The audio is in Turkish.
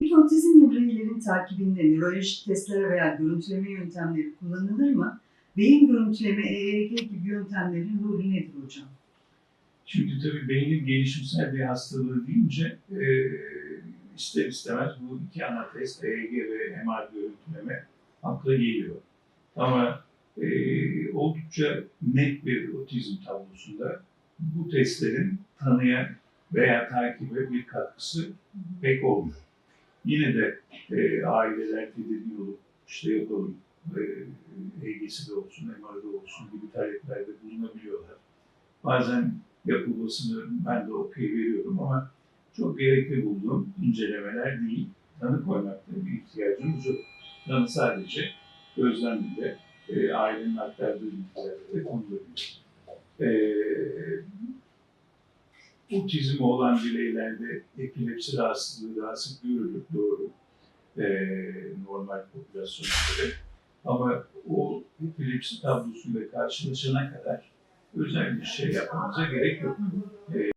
Peki otizmli bireylerin takibinde nörolojik testler veya görüntüleme yöntemleri kullanılır mı? Beyin görüntüleme, EEG gibi yöntemlerin rolü nedir hocam? Şimdi tabii beynin gelişimsel bir hastalığı deyince e, ister istemez bu iki ana test EEG ve MR görüntüleme akla geliyor. Ama e, oldukça net bir otizm tablosunda bu testlerin tanıya veya takibe bir katkısı pek olmuyor. Yine de e, aileler tedirgin olup işte yapalım e, EEG'si de olsun, MR'da olsun gibi taleplerde bulunabiliyorlar. Bazen yapılmasını ben de okuyuveriyorum ama çok gerekli bulduğum incelemeler değil. Tanı koymakta bir ihtiyacımız yok. Tanı sadece gözlemde e, ailenin aktardığı bilgilerde de konulabilir. E, otizmi olan bireylerde epilepsi rahatsızlığı daha sık görülür, doğru. E, normal popülasyona göre. Ama o epilepsi tablosuyla karşılaşana kadar özel bir şey yapmamıza gerek yok.